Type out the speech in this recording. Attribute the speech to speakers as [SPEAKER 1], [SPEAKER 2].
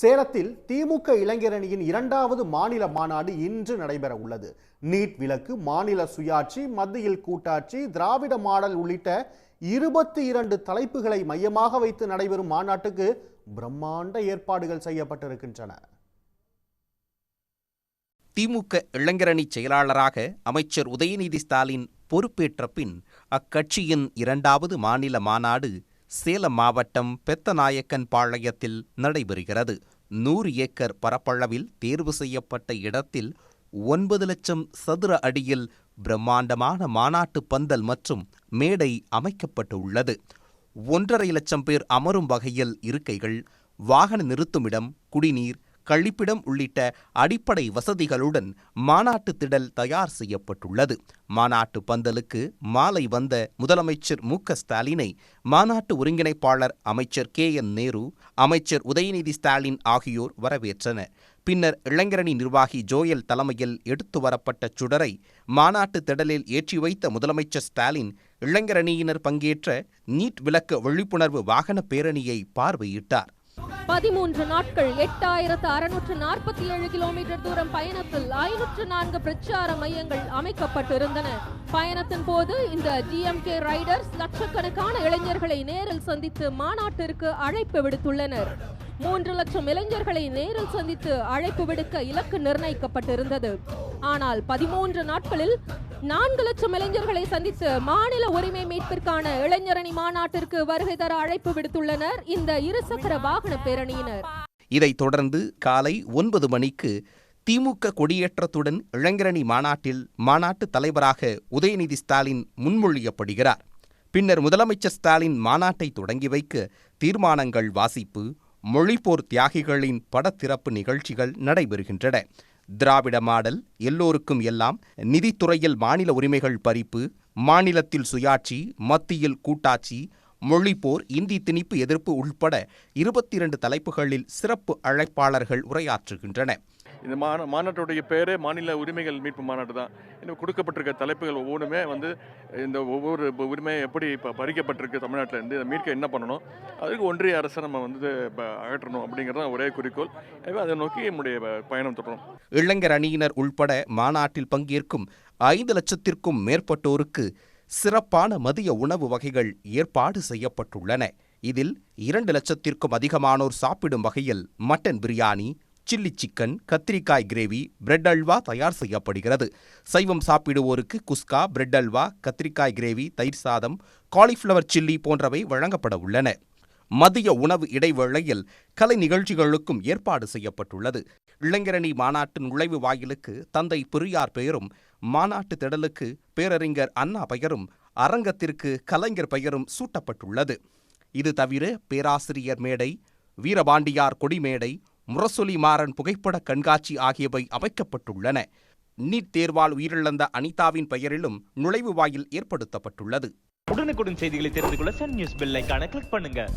[SPEAKER 1] சேலத்தில் திமுக இளைஞரணியின் இரண்டாவது மாநில மாநாடு இன்று நடைபெற உள்ளது. நீட் விலக்கு மாநில சுயாட்சி மத்தியில் கூட்டாட்சி திராவிட மாடல் உள்ளிட்ட இருபத்தி இரண்டு தலைப்புகளை மையமாக வைத்து நடைபெறும் மாநாட்டுக்கு பிரம்மாண்ட ஏற்பாடுகள் செய்யப்பட்டிருக்கின்றன.
[SPEAKER 2] திமுக இளைஞரணி செயலாளராக அமைச்சர் உதயநிதி ஸ்டாலின் பொறுப்பேற்ற பின் அக்கட்சியின் இரண்டாவது மாநில மாநாடு சேலம் மாவட்டம் பெத்தநாயக்கன் பாளையத்தில் நடைபெறுகிறது. நூறு ஏக்கர் பரப்பளவில் தேர்வு செய்யப்பட்ட இடத்தில் ஒன்பது லட்சம் சதுர அடியில் பிரம்மாண்டமான மாநாட்டு பந்தல் மற்றும் மேடை அமைக்கப்பட்டுள்ளது. ஒன்றரை லட்சம் பேர் அமரும் வகையில் இருக்கைகள் வாகன நிறுத்துமிடம் குடிநீர் கழிப்பிடம் உள்ளிட்ட அடிப்படை வசதிகளுடன் மாநாட்டு திடல் தயார் செய்யப்பட்டுள்ளது. மாநாட்டு பந்தலுக்கு மாலை வந்த முதலமைச்சர் மு க ஸ்டாலினை மாநாட்டு ஒருங்கிணைப்பாளர் அமைச்சர் கே என் நேரு அமைச்சர் உதயநிதி ஸ்டாலின் ஆகியோர் வரவேற்றனர். பின்னர் இளைஞரணி நிர்வாகி ஜோயல் தலைமையில் எடுத்து வரப்பட்ட சுடரை மாநாட்டு திடலில் ஏற்றி வைத்த முதலமைச்சர் ஸ்டாலின் இளைஞரணியினர் பங்கேற்ற நீட் விளக்க விழிப்புணர்வு வாகன பேரணியை பார்வையிட்டார்.
[SPEAKER 3] பதிமூன்று நாட்கள் எட்டாயிரத்து அறுநூற்று நாற்பத்தி ஏழு கிலோமீட்டர் தூரம் பயணத்தில் ஐநூற்று நான்கு பிரச்சார மையங்கள் அமைக்கப்பட்டிருந்தன. பயணத்தின் போது இந்த டிஎம்கே ரைடர்ஸ் லட்சக்கணக்கான இளைஞர்களை நேரில் சந்தித்து மாநாட்டிற்கு அழைப்பு விடுத்துள்ளனர். மூன்று லட்சம் இளைஞர்களை நேரில் சந்தித்து அழைப்பு விடுக்க இலக்கு நிர்ணயிக்கப்பட்டிருந்தது. ஆனால் பதிமூன்று நாட்களில் நான்கு லட்சம் இளைஞர்களை சந்தித்து மாநில உரிமை மீட்பிற்கான இளைஞரணி மாநாட்டிற்கு வருகை தர அழைப்பு விடுத்துள்ளனர் இந்த இருசக்கர வாகன பேரணியினர்.
[SPEAKER 2] இதைத் தொடர்ந்து காலை ஒன்பது மணிக்கு திமுக கொடியேற்றத்துடன் இளைஞரணி மாநாட்டில் மாநாட்டு தலைவராக உதயநிதி ஸ்டாலின் முன்மொழியப்படுகிறார். பின்னர் முதலமைச்சர் ஸ்டாலின் மாநாட்டை தொடங்கி வைக்க தீர்மானங்கள் வாசிப்பு மொழிப்போர் தியாகிகளின் படத்திறப்பு நிகழ்ச்சிகள் நடைபெறுகின்றன. திராவிட மாடல் எல்லோருக்கும் எல்லாம் நிதித்துறையில் மாநில உரிமைகள் பறிப்பு மாநிலத்தில் சுயாட்சி மத்தியில் கூட்டாட்சி மொழிப்போர் இந்தி திணிப்பு எதிர்ப்பு உள்பட இருபத்தி இரண்டு தலைப்புகளில் சிறப்பு அழைப்பாளர்கள் உரையாற்றுகின்றன.
[SPEAKER 4] இந்த மான மாநாட்டுடைய பேரே மாநில உரிமைகள் மீட்பு மாநாடு தான். இன்னும் கொடுக்கப்பட்டிருக்க தலைப்புகள் ஒவ்வொன்றுமே வந்து இந்த ஒவ்வொரு ப- உரிமை எப்படி இப்போ பறிக்கப்பட்டிருக்கு தமிழ்நாட்டில் இருந்து இதை மீட்க என்ன பண்ணணும் அதுக்கு ஒன்றிய அரசை நம்ம வந்து அகற்றணும் அப்படிங்கிறது தான் ஒரே குறிக்கோள். எனவே அதை நோக்கி நம்முடைய பயணம் தொடரும்.
[SPEAKER 2] இளைஞர் அணியினர் உள்பட மாநாட்டில் பங்கேற்கும் ஐந்து லட்சத்திற்கும் மேற்பட்டோருக்கு சிறப்பான மதிய உணவு வகைகள் ஏற்பாடு செய்யப்பட்டுள்ளன. இதில் இரண்டு லட்சத்திற்கும் அதிகமானோர் சாப்பிடும் வகையில் மட்டன் பிரியாணி சில்லி சிக்கன் கத்திரிக்காய் கிரேவி பிரெட் அல்வா தயார் செய்யப்படுகிறது. சைவம் சாப்பிடுவோருக்கு குஸ்கா பிரெட் அல்வா கத்திரிக்காய் கிரேவி தயிர் சாதம் காலிஃப்ளவர் சில்லி போன்றவை வழங்கப்பட உள்ளன. மதிய உணவு இடைவேளையில் கலை நிகழ்ச்சிகளுக்கும் ஏற்பாடு செய்யப்பட்டுள்ளது. இளைஞரணி மாநாட்டு நுழைவு வாயிலுக்கு தந்தை பெரியார் பெயரும் மாநாட்டு திடலுக்கு பேரறிஞர் அண்ணா பெயரும் அரங்கத்திற்கு கலைஞர் பெயரும் சூட்டப்பட்டுள்ளது. இது தவிர பேராசிரியர் மேடை வீரபாண்டியார் கொடிமேடை முரசொலி மாறன் புகைப்பட கண்காட்சி ஆகியவை அமைக்கப்பட்டுள்ளன. நீட் தேர்வால் உயிரிழந்த அனிதாவின் பெயரிலும் நுழைவு வாயில் ஏற்படுத்தப்பட்டுள்ளது.
[SPEAKER 5] உடனுக்குடன் செய்திகளை தெரிந்து கொள்ள சன் நியூஸ் பெல்லைக்கான கிளிக் பண்ணுங்க.